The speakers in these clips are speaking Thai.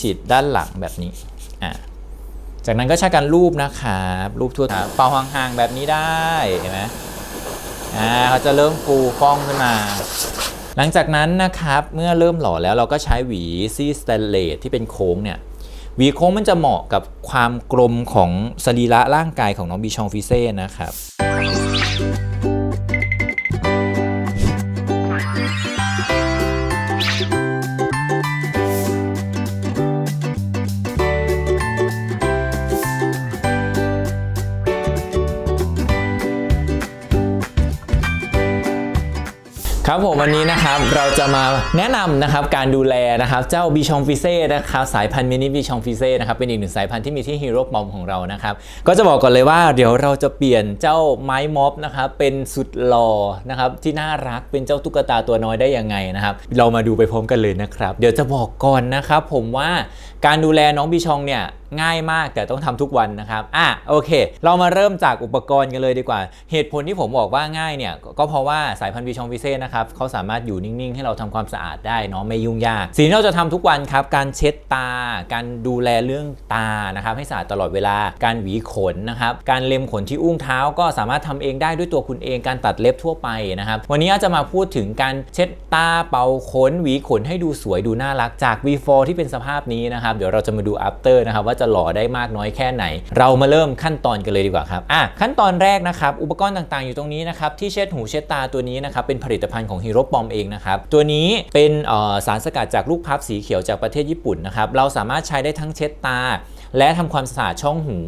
ฉีดด้านหลังแบบนี้อะจากนั้นก็ใช้การรูปนะครับรูปทั่วอะเป่าห่างๆแบบนี้ได้เห็นไหมอ่าเขาจะเริ่มฟูฟ่องขึ้นมา หลังจากนั้นนะครับเมื่อเริ่มหล่อแล้วเราก็ใช้หวีซี่สเตนเลสที่เป็นโค้งเนี่ยหวีโค้งมันจะเหมาะกับความกลมของสรีระร่างกายของน้องบีชองฟิเซ่นะครับ ครับผมวันนี้นะครับเราจะมาแนะนำนะครับการดูแลนะครับเจ้าบีชองฟิเซ่นะครับสายพันธุ์มินิบีชองฟิเซ่นะครับเป็นอีกหนึ่งสายพันธุ์ที่มีที่ฮีโร่ปอมของเรานะครับก็จะบอกก่อนเลยว่าเดี๋ยวเราจะเปลี่ยนเจ้าไม้ม็อบนะครับเป็นสุดหล่อนะครับที่น่ารักเป็นเจ้าตุ๊กตาตัวน้อยได้ยังไงนะครับเรามาดูไปพร้อมกันเลยนะครับเดี๋ยวจะบอกก่อนนะครับผมว่า การดูแลน้องบีชองเนี่ยง่ายมากแต่ต้องทำทุกวันนะครับอะโอเค เรามาเริ่มจากอุปกรณ์กันเลยดีกว่า เหตุผลที่ผมบอกว่าง่ายเนี่ยก็เพราะว่าสายพันธุ์วีชองวิเซ่นะครับเขาสามารถอยู่นิ่งๆ ให้เราทำความสะอาดได้เนาะไม่ยุ่งยาก สิ่งที่เราจะทำทุกวันครับ การเช็ดตา การดูแลเรื่องตานะครับให้สะอาดตลอดเวลา การหวีขนนะครับการเล็มขนที่อุ้งเท้า ก็สามารถทำเองได้ด้วยตัวคุณเองการตัดเล็บทั่วไปนะครับวันนี้จจะมาพูดถึงการเช็ดตาเป่าขนหวีขนให้ดูสวยดูน่ารักจาก V4 ที่เป็นสภาพนี้นะครับเดี๋ยวเราจะมาดู after นะครับว่าจะหล่อได้มากน้อยแค่ไหน เรามาเริ่มขั้นตอนกันเลยดีกว่าครับอะขั้นตอนแรกนะครับอุปกรณ์ต่างๆอยู่ตรงนี้นะครับที่เช็ดหูเช็ดตาตัวนี้นะครับเป็นผลิตภัณฑ์ของฮีโร่ปอมเองนะครับตัวนี้เป็นสารสกัดจากลูกพับสีเขียวจากประเทศญี่ปุ่นนะครับเราสามารถใช้ได้ทั้งเช็ดตา และทำความสะอาดช่องหู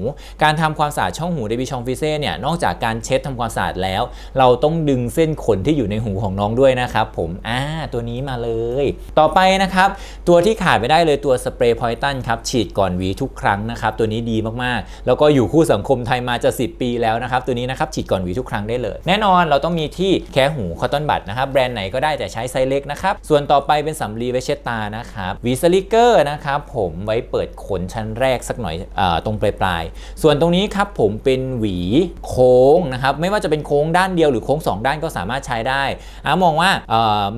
การทำความสะอาดช่องหูเดบิชองฟิเซ่เนี่ยนอกจากการเช็ดทำความสะอาดแล้ว เราต้องดึงเส้นขนที่อยู่ในหูของน้องด้วยนะครับผมอ่าตัวนี้มาเลย ต่อไปนะครับ ตัวที่ขาดไม่ได้เลยตัวสเปรย์พอยตันครับฉีดก่อนวีทุกครั้งนะครับตัวนี้ดีมากๆ แล้วก็อยู่คู่สังคมไทยมาจะ 10 ปีแล้วนะครับตัวนี้นะครับฉีดก่อนวีทุกครั้งได้เลย แน่นอนเราต้องมีที่แค่หูคอตตอนบัดนะครับแบรนด์ไหนก็ได้แต่ใช้ไซส์เล็กนะครับส่วนต่อไปเป็นสำลีไว้เช็ดตานะครับวีสลิเกอร์นะครับผมไว้เปิดขนชั้นแรกสักหน่อยอตรงปลายๆส่วนตรงนี้ครับผมเป็นหวีโค้งนะครับไม่ว่าจะเป็นโค้งด้านเดียวหรือโค้ง 2 ด้านก็สามารถใช้ได้อามองว่า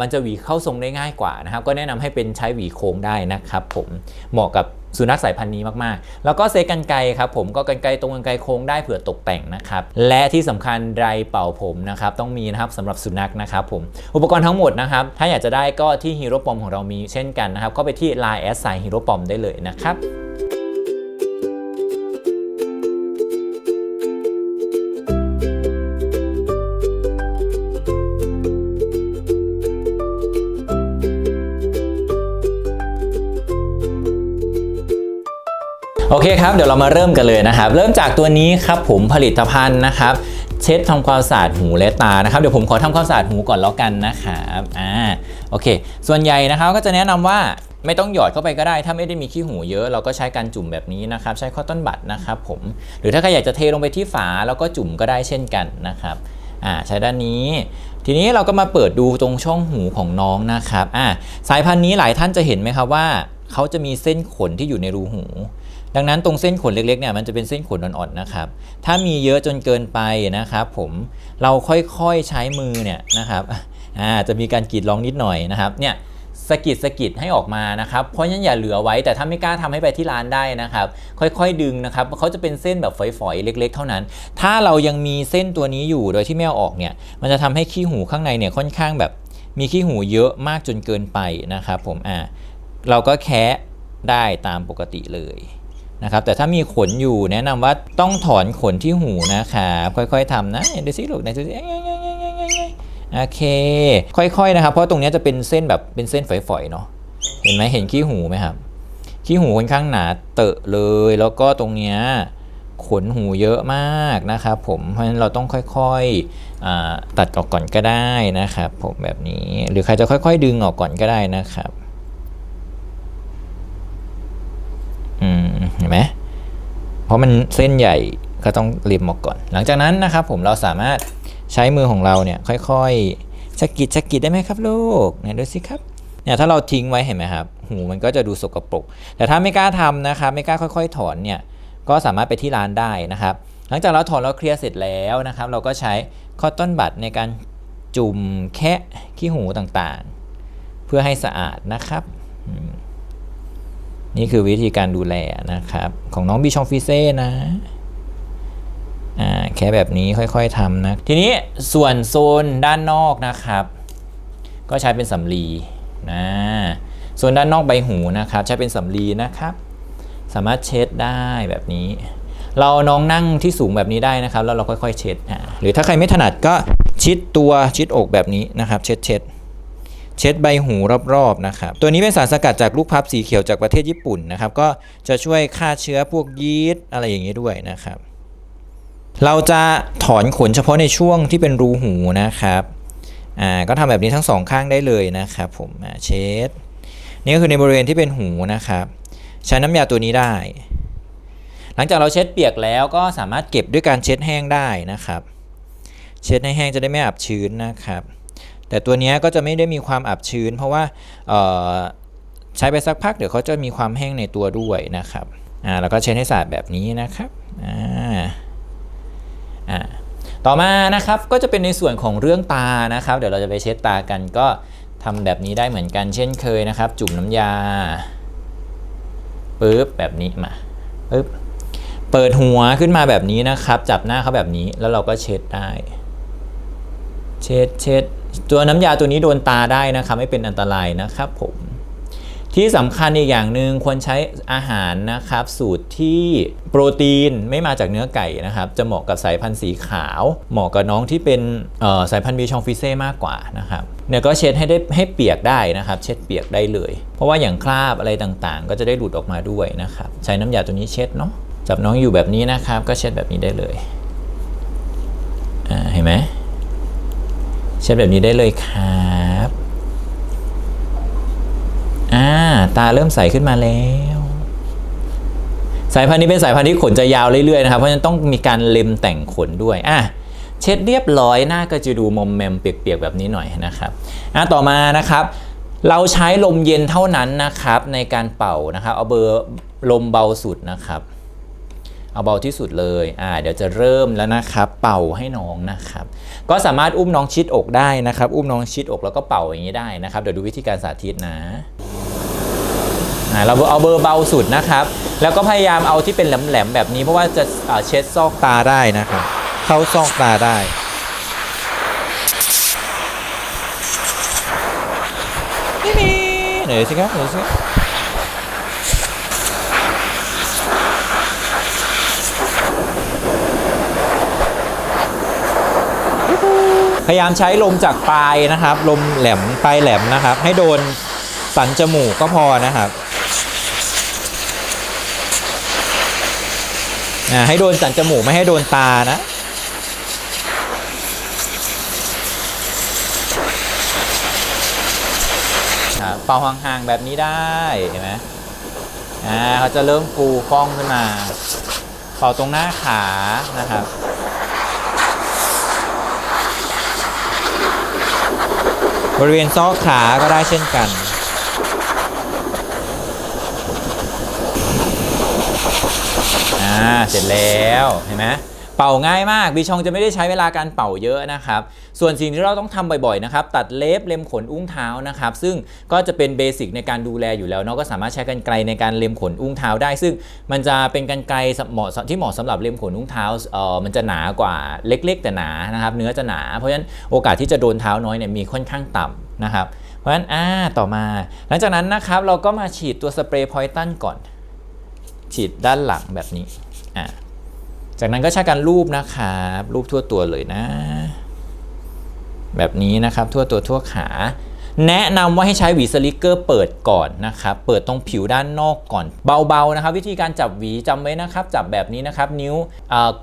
มันจะหวีเข้าทรงได้ง่ายกว่านะครับก็แนะนำให้เป็นใช้หวีโค้งได้นะครับผมเหมาะกับสุนัขสายพันธุ์นี้มาก ๆ แล้วก็เซกันไกครับผมก็กันไกตรงกันไกโค้งได้เผื่อตกแต่งนะครับ และที่สำคัญไรเป่าผมนะครับต้องมีนะครับสำหรับสุนัขนะครับผม อุปกรณ์ทั้งหมดนะครับ ถ้าอยากจะได้ก็ที่ฮีโร่ปอมของเรามีเช่นกันนะครับ ก็ไปที่ Line แอดไซฮีโร่ปอมได้เลยนะครับ โอเคครับ เดี๋ยวเรามาเริ่มกันเลยนะครับ เริ่มจากตัวนี้ครับผมผลิตภัณฑ์นะครับเช็ดทำความสะอาดหูและตานะครับเดี๋ยวผมขอทำความสะอาดหูก่อนแล้วกันนะครับอ่าโอเค ส่วนใหญ่นะครับก็จะแนะนำว่าไม่ต้องหยอดเข้าไปก็ได้ ถ้าไม่ได้มีขี้หูเยอะเราก็ใช้การจุ่มแบบนี้นะครับ ใช้คอตตอนบัดนะครับผมหรือถ้าใครอยากจะเทลงไปที่ฝาแล้วก็จุ่มก็ได้เช่นกันนะครับอ่าใช้ด้านนี้ ทีนี้เราก็มาเปิดดูตรงช่องหูของน้องนะครับอ่าสายพันธุ์นี้หลายท่านจะเห็นไหมครับว่าเขาจะมีเส้นขนที่อยู่ในรูหู ดังนั้นตรงเส้นขนเล็กๆเนี่ยมันจะเป็นเส้นขนอ่อนๆนะครับ ถ้ามีเยอะจนเกินไปนะครับ ผมเราค่อยๆใช้มือเนี่ยนะครับอ่าจะมีการกรีดร้องนิดหน่อยนะครับเนี่ยสกิดสกิดให้ออกมานะครับเพราะฉะนั้นอย่าเหลือไว้แต่ถ้าไม่กล้าทำให้ไปที่ร้านได้นะครับ ค่อยๆดึงนะครับเขาจะเป็นเส้นแบบฝอยๆเล็ก ๆ เท่านั้น ถ้าเรายังมีเส้นตัวนี้อยู่โดยที่ไม่เอาออกเนี่ยมันจะทำให้ขี้หูข้างในเนี่ยค่อนข้างแบบมีขี้หูเยอะมากจนเกินไปนะครับ ผมอ่าเราก็แคะได้ตามปกติเลย นะครับแต่ถ้ามีขนอยู่แนะนำว่าต้องถอนขนที่หูนะครับค่อยๆทำนะดูสิลูกไหนดูสิโอเค ค่อยๆนะครับ เพราะตรงนี้จะเป็นเส้นแบบเป็นเส้นฝอยๆเนาะเห็นไหมเห็นขี้หูไหมครับขี้หูค่อนข้างหนาเตอะเลย แล้วก็ตรงเนี้ยขนหูเยอะมากนะครับผมเพราะฉะนั้นเราต้องค่อยๆอตัดออกก่อนก็ได้นะครับ ผมแบบนี้หรือใครจะค่อย ๆ ดึงออกก่อนก็ได้นะครับ อืม เห็นไหมเพราะมันเส้นใหญ่ก็ต้องริมออกก่อน หลังจากนั้นนะครับผมเราสามารถใช้มือของเราเนี่ยค่อยๆสกิดสกิดได้ไหมครับลูกไหนดูสิครับเนี่ยถ้าเราทิ้งไว้เห็นไหมครับหูมันก็จะดูสกปรก แต่ถ้าไม่กล้าทำนะครับไม่กล้าค่อย ๆ ถอนเนี่ยก็สามารถไปที่ร้านได้นะครับ หลังจากเราถอนเราเคลียร์เสร็จแล้วนะครับ เราก็ใช้คอตตอนบัดในการจุ่มแคะขี้หูต่างๆ เพื่อให้สะอาดนะครับ นี่คือวิธีการดูแลนะครับ ของน้องบิชองฟิเซ่นะอ่าแค่แบบนี้ค่อยๆทำนะ ทีนี้ส่วนโซนด้านนอกนะครับ ก็ใช้เป็นสำลีนะส่วนด้านนอกใบหูนะครับ ใช้เป็นสำลีนะครับ สามารถเช็ดได้แบบนี้ เราน้องนั่งที่สูงแบบนี้ได้นะครับ แล้วเราค่อยๆเช็ดหรือถ้าใครไม่ถนัดก็ชิดตัวชิดอกแบบนี้นะครับ เช็ดเช็ด เช็ดใบหูรอบๆนะครับตัวนี้เป็นสารสกัดจากลูกพับสีเขียวจากประเทศญี่ปุ่นนะครับก็จะช่วยฆ่าเชื้อพวกยีสต์อะไรอย่างนี้ด้วยนะครับ เราจะถอนขนเฉพาะในช่วงที่เป็นรูหูนะครับอ่าก็ทำแบบนี้ทั้งสองข้างได้เลยนะครับผมเช็ดนี่ก็คือในบริเวณที่เป็นหูนะครับใช้น้ำยาตัวนี้ได้ หลังจากเราเช็ดเปียกแล้วก็สามารถเก็บด้วยการเช็ดแห้งได้นะครับ เช็ดให้แห้งจะได้ไม่อับชื้นนะครับ แต่ตัวนี้ก็จะไม่ได้มีความอับชื้น เพราะว่าใช้ไปสักพักเดี๋ยวเขาจะมีความแห้งในตัวด้วยนะครับอ่าแล้วก็เช็ดให้สะอาดแบบนี้นะครับอ่าอ่าต่อมานะครับก็จะเป็นในส่วนของเรื่องตานะครับ เดี๋ยวเราจะไปเช็ดตากันก็ทำแบบนี้ได้เหมือนกันเช่นเคยนะครับ จุ่มน้ำยาปึ๊บแบบนี้มาปึ๊บเปิดหัวขึ้นมาแบบนี้นะครับ จับหน้าเขาแบบนี้แล้วเราก็เช็ดได้ เช็ดเช็ด ตัวน้ำยาตัวนี้โดนตาได้นะครับไม่เป็นอันตรายนะครับผมที่สำคัญอีกอย่างหนึ่งควรใช้อาหารนะครับ สูตรที่โปรตีนไม่มาจากเนื้อไก่นะครับ จะเหมาะกับสายพันธุ์สีขาว เหมาะกับน้องที่เป็นสายพันธุ์บีชองฟิเซ่มากกว่านะครับเนี่ยก็เช็ดให้ได้ให้เปียกได้นะครับ เช็ดเปียกได้เลย เพราะว่าอย่างคราบอะไรต่างๆ ก็จะได้หลุดออกมาด้วยนะครับ ใช้น้ำยาตัวนี้เช็ดเนาะจับน้องอยู่แบบนี้นะครับ ก็เช็ดแบบนี้ได้เลยอ่าเห็นไหม เช็ดแบบนี้ได้เลยครับอ่าตาเริ่มใสขึ้นมาแล้ว สายพันธุ์นี้เป็นสายพันธุ์ที่ขนจะยาวเรื่อยๆนะครับ เพราะฉะนั้นต้องมีการเล็มแต่งขนด้วยอะเช็ดเรียบร้อยหน้าก็จะดูมอมแมมเปียกๆแบบนี้หน่อยนะครับอะต่อมานะครับเราใช้ลมเย็นเท่านั้นนะครับในการเป่านะครับ เอาเบอร์ลมเบาสุดนะครับ เอาเบาที่สุดเลยอ่าเดี๋ยวจะเริ่มแล้วนะครับ เป่าให้น้องนะครับ ก็สามารถอุ้มน้องชิดอกได้นะครับ อุ้มน้องชิดอกแล้วก็เป่าอย่างนี้ได้นะครับ เดี๋ยวดูวิธีการสาธิตนะอ่าเราเอาเบอร์เบาสุดนะครับ แล้วก็พยายามเอาที่เป็นแหลมๆแบบนี้เพราะว่าจะอ่าเช็ดซอกตาได้นะครับ เข้าซอกตาได้นี่นี่ไหนสิครับไหนสิ พยายามใช้ลมจากปลายนะครับ ลมแหลมปลายแหลมนะครับ ให้โดนสันจมูกก็พอนะครับให้โดนสันจมูกไม่ให้โดนตานะอ่าเป่าห่างๆแบบนี้ได้เห็นไหมอ่าเขาจะเริ่มฟูฟ่องขึ้นมา เป่าตรงหน้าขานะครับ บริเวณซอกขาก็ได้เช่นกัน อ่า เสร็จแล้ว เห็นไหม เป่าง่ายมากบีชองจะไม่ได้ใช้เวลาการเป่าเยอะนะครับ ส่วนสิ่งที่เราต้องทำบ่อยๆนะครับตัดเล็บเล็มขนอุ้งเท้านะครับ ซึ่งก็จะเป็นเบสิกในการดูแลอยู่แล้วเนาะก็สามารถใช้กันไกลในการเล็มขนอุ้งเท้าได้ ซึ่งมันจะเป็นกันไกลเหมาะที่เหมาะสำหรับเล็มขนอุ้งเท้าเออมันจะหนากว่าเล็ก ๆ แต่หนานะครับเนื้อจะหนา เพราะฉะนั้นโอกาสที่จะโดนเท้าน้อยเนี่ยมีค่อนข้างต่ำนะครับเพราะฉะนั้นอ่าต่อมา หลังจากนั้นนะครับเราก็มาฉีดตัวสเปรย์พอยตันก่อน ฉีดด้านหลังแบบนี้อ่า จากนั้นก็ใช้การรูปนะครับรูปทั่วตัวเลยนะ แบบนี้นะครับทั่วตัวทั่วขา แนะนำว่าให้ใช้หวีสลิกเกอร์เปิดก่อนนะครับเปิดตรงผิวด้านนอกก่อน เบาๆนะครับ วิธีการจับหวีจำไว้นะครับ จับแบบนี้นะครับ นิ้ว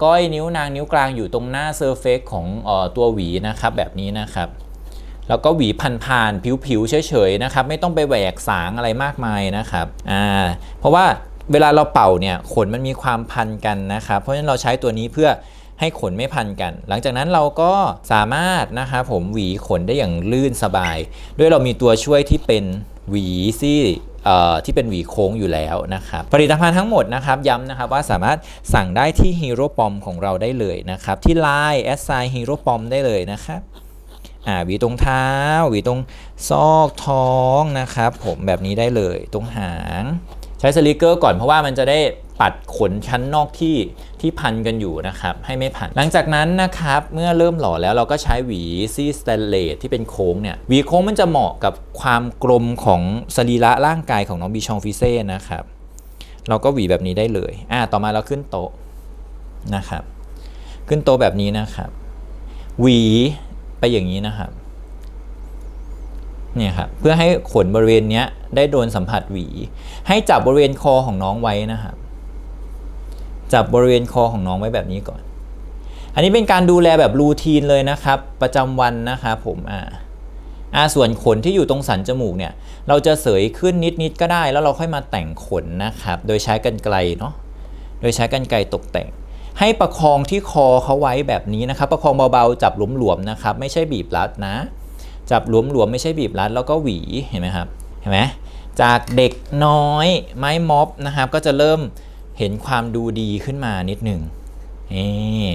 ก้อยนิ้วนางนิ้วกลางอยู่ตรงหน้าเซอร์เฟซของออตัวหวีนะครับแบบนี้นะครับแล้วก็หวีผ่านๆผิวๆเฉยๆนะครับ ไม่ต้องไปแหวกสางอะไรมากมายนะครับอ่าเพราะว่า เวลาเราเป่าเนี่ยขนมันมีความพันกันนะครับเพราะฉะนั้นเราใช้ตัวนี้เพื่อให้ขนไม่พันกัน หลังจากนั้นเราก็สามารถนะครับผมหวีขนได้อย่างลื่นสบาย ด้วยเรามีตัวช่วยที่เป็นหวีซี่ที่เป็นหวีโค้งอยู่แล้วนะครับ ผลิตภัณฑ์ทั้งหมดนะครับย้ำนะครับว่าสามารถสั่งได้ที่ Hero Pom ของเราได้เลยนะครับ ที่ Line แอดไซ Hero Pom ได้เลยนะครับอ่าหวีตรงเท้า หวีตรงซอกท้องนะครับ ผมแบบนี้ได้เลยตรงหาง ใช้สลิกเกอร์ก่อนเพราะว่ามันจะได้ปัดขนชั้นนอกที่ที่พันกันอยู่นะครับ ให้ไม่พัน หลังจากนั้นนะครับ เมื่อเริ่มหล่อแล้วเราก็ใช้หวีซี่สแตนเลสที่เป็นโค้งเนี่ย หวีโค้งมันจะเหมาะกับความกลมของสรีระร่างกายของน้องบีชองฟิเซ่นะครับ เราก็หวีแบบนี้ได้เลย อ่า ต่อมาเราขึ้นโต๊ะนะครับ ขึ้นโต๊ะแบบนี้นะครับ หวีไปอย่างนี้นะครับ เนี่ยครับ เพื่อให้ขนบริเวณเนี้ย ได้โดนสัมผัสหวี ให้จับบริเวณคอของน้องไว้นะครับจับบริเวณคอของน้องไว้แบบนี้ก่อน อันนี้เป็นการดูแลแบบรูทีนเลยนะครับ ประจำวันนะครับผมอ่าอ่าส่วนขนที่อยู่ตรงสันจมูกเนี่ย เราจะเสยขึ้นนิดๆก็ได้ แล้วเราค่อยมาแต่งขนนะครับ โดยใช้กรรไกรเนาะโดยใช้กรรไกรตกแต่ง ให้ประคองที่คอเขาไว้แบบนี้นะครับ ประคองเบาๆจับหลวมๆนะครับ ไม่ใช่บีบรัดนะ จับหลวมๆไม่ใช่บีบรัดแล้วก็หวีเห็นไหมครับ เห็นไหมจากเด็กน้อยไม้ม็อบนะครับ ก็จะเริ่มเห็นความดูดีขึ้นมานิดหนึ่งนี่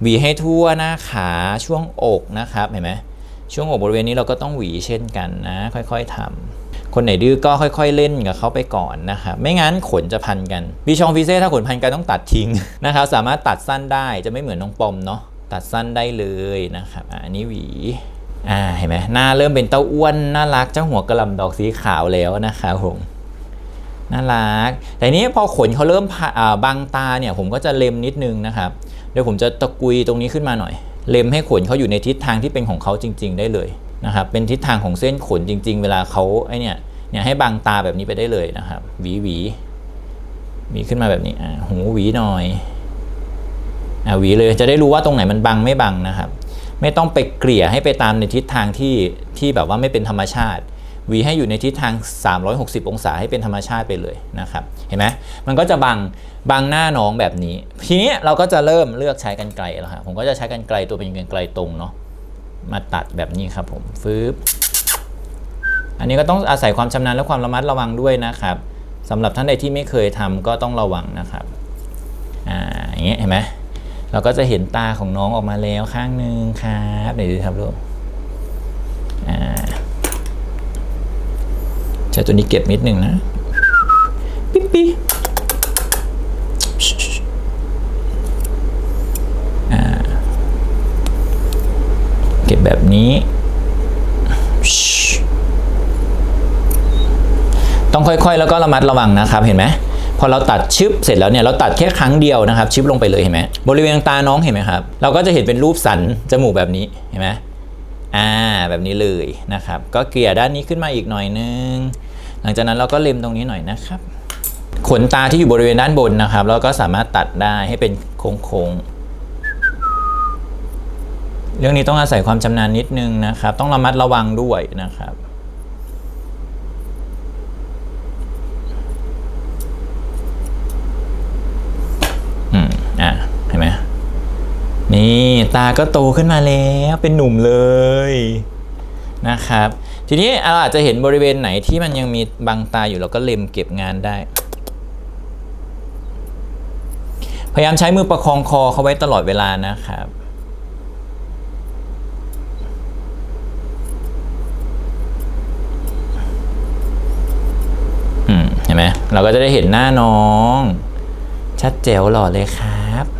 หวีให้ทั่วหน้าขาช่วงอกนะครับเห็นไหมช่วงอกบริเวณนี้เราก็ต้องหวีเช่นกันนะ ค่อยๆทำคนไหนดื้อก็ค่อย ๆ เล่นกับเขาไปก่อนนะครับไม่งั้นขนจะพันกันบีชองฟิเซ่ถ้าขนพันกันต้องตัดทิ้งนะครับ สามารถตัดสั้นได้จะไม่เหมือนน้องปอมเนาะตัดสั้นได้เลยนะครับอันนี้หวี อ่าเห็นไหมหน้าเริ่มเป็นเต้าอ้วนน่ารักเจ้าหัวกระลำดอกสีขาวแล้วนะครับผมน่ารัก แต่นี้พอขนเขาเริ่มพะอ่าบังตาเนี่ยผมก็จะเล็มนิดนึงนะครับ เดี๋ยวผมจะตะกุยตรงนี้ขึ้นมาหน่อย เล็มให้ขนเขาอยู่ในทิศทางที่เป็นของเขาจริง ๆ ได้เลยนะครับ เป็นทิศทางของเส้นขนจริง ๆ เวลาเขาไอเนี่ยเนี่ยให้บังตาแบบนี้ไปได้เลยนะครับ หวีหวีหวีขึ้นมาแบบนี้อ่าหูหวีหน่อยอ่าหวีเลยจะได้รู้ว่าตรงไหนมันบังไม่บังนะครับ ไม่ต้องไปเกลี่ยให้ไปตามในทิศทางที่ที่แบบว่าไม่เป็นธรรมชาติหวีให้อยู่ในทิศทาง 360 องศาให้เป็นธรรมชาติไปเลยนะครับ เห็นไหมมันก็จะบังบังหน้าน้องแบบนี้ ทีนี้เราก็จะเริ่มเลือกใช้กันไกลแล้วครับผมก็จะใช้กันไกลตัวเป็นกันไกลตรงเนาะมาตัดแบบนี้ครับผมฟืบอันนี้ก็ต้องอาศัยความชำนาญและความระมัดระวังด้วยนะครับสำหรับท่านใดที่ไม่เคยทำก็ต้องระวังนะครับอ่าอย่างเงี้ยเห็นไหม เราก็จะเห็นตาของน้องออกมาแล้วข้างหนึ่งครับเดี๋ยวดูครับลูกอ่าใช้ตัวนี้เก็บนิดหนึ่งนะปิ๊ปปี้เก็บแบบนี้ ต้องค่อยๆ แล้วก็ระมัดระวังนะครับ เห็นไหม พอเราตัดชึบเสร็จแล้วเนี่ยเราตัดแค่ครั้งเดียวนะครับชึบลงไปเลยเห็นไหมบริเวณตาน้องเห็นไหมครับ เราก็จะเห็นเป็นรูปสันจมูกแบบนี้เห็นไหมอ่าแบบนี้เลยนะครับ ก็เกลี่ยด้านนี้ขึ้นมาอีกหน่อยนึง หลังจากนั้นเราก็เล็มตรงนี้หน่อยนะครับ ขนตาที่อยู่บริเวณด้านบนนะครับ เราก็สามารถตัดได้ให้เป็นโค้งๆเรื่องนี้ต้องอาศัยความชำนาญนิดนึงนะครับ ต้องระมัดระวังด้วยนะครับ อืมอะเห็นไหม นี่ตาก็โตขึ้นมาแล้วเป็นหนุ่มเลยนะครับ ทีนี้เราอาจจะเห็นบริเวณไหนที่มันยังมีบังตาอยู่เราก็เล็มเก็บงานได้ พยายามใช้มือประคองคอเขาไว้ตลอดเวลานะครับอืมเห็นไหมเราก็จะได้เห็นหน้าน้อง ชัดแจ๋วหล่อเลยครับ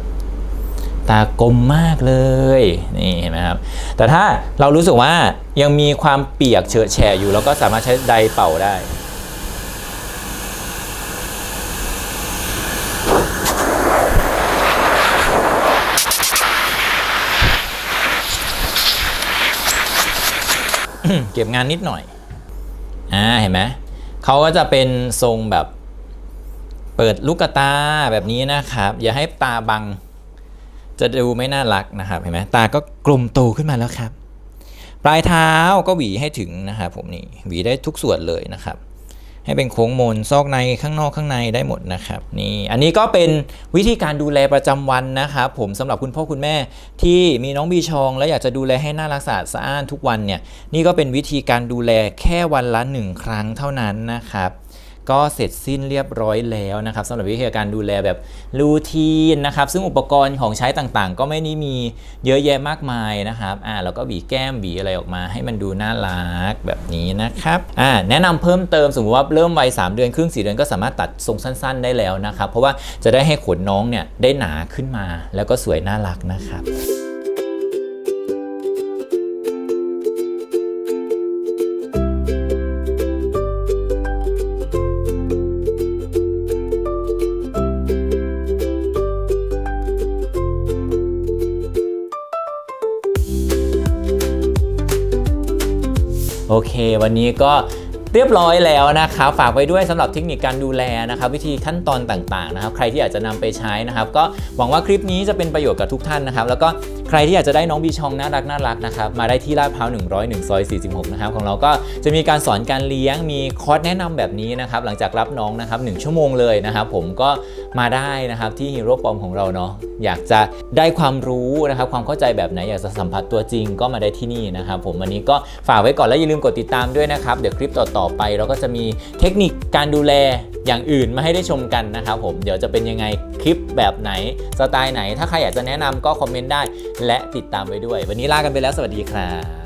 ตากลมมากเลยนี่เห็นไหมครับแต่ถ้าเรารู้สึกว่ายังมีความเปียกเฉอะแฉะอยู่เราก็สามารถใช้ไดเป่าได้เก็บงานนิดหน่อย อ่า เห็นไหม เขาก็จะเป็นทรงแบบ เปิดลูกตาแบบนี้นะครับ อย่าให้ตาบัง จะดูไม่น่ารักนะครับเห็นไหมตาก็กลมโตขึ้นมาแล้วครับ ปลายเท้าก็หวีให้ถึงนะครับผมนี่หวีได้ทุกส่วนเลยนะครับ ให้เป็นโค้งมนซอกในข้างนอกข้างในได้หมดนะครับนี่อันนี้ก็เป็นวิธีการดูแลประจำวันนะครับผมสำหรับคุณพ่อคุณแม่ที่มีน้องบีชอง และอยากจะดูแลให้น่ารักสะอาดสะอ้านทุกวันเนี่ยนี่ก็เป็นวิธีการดูแลแค่วันละหนึ่งครั้งเท่านั้นนะครับ ก็เสร็จสิ้นเรียบร้อยแล้วนะครับสำหรับวิธีการดูแลแบบรูทีนนะครับซึ่งอุปกรณ์ของใช้ต่างๆ ก็ไม่ได้มีเยอะแยะมากมายนะครับอ่าแล้วก็บีแก้มบีอะไรออกมา ให้มันดูน่ารักแบบนี้นะครับอ่าแนะนำเพิ่มเติมสมมติว่าเริ่มวัย3เดือนครึ่ง4เดือนก็สามารถตัดทรงสั้น ๆ ได้แล้วนะครับเพราะว่าจะได้ให้ขนน้องเนี่ยได้หนาขึ้นมาแล้วก็สวยน่ารักนะครับ โอเค วันนี้ก็เรียบร้อยแล้วนะครับ ฝากไว้ด้วยสำหรับเทคนิคการดูแลนะครับ วิธีขั้นตอนต่างๆนะครับ ใครที่อยากจะนำไปใช้นะครับ ก็หวังว่าคลิปนี้จะเป็นประโยชน์กับทุกท่านนะครับ แล้วก็ใครที่อยากจะได้น้องบีชองน่ารักน่ารักนะครับ มาได้ที่ลาดพร้าว101ซอย46 นะครับ ของเราก็จะมีการสอนการเลี้ยงมีคอร์สแนะนำแบบนี้นะครับ หลังจากรับน้องนะครับ1ชั่วโมงเลยนะครับ ผมก็ มาได้นะครับที่ฮีโร่ปอมของเราเนาะอยากจะได้ความรู้นะครับความเข้าใจแบบไหนอยากจะสัมผัสตัวจริงก็มาได้ที่นี่นะครับผมวันนี้ก็ฝากไว้ก่อนแล้วอย่าลืมกดติดตามด้วยนะครับเดี๋ยวคลิปต่อๆไป เราก็จะมีเทคนิคการดูแลอย่างอื่นมาให้ได้ชมกันนะครับผมเดี๋ยวจะเป็นยังไงคลิปแบบไหนสไตล์ไหน ถ้าใครอยากจะแนะนำก็คอมเมนต์ได้ และติดตามไว้ด้วย วันนี้ลากันไปแล้วสวัสดีครับ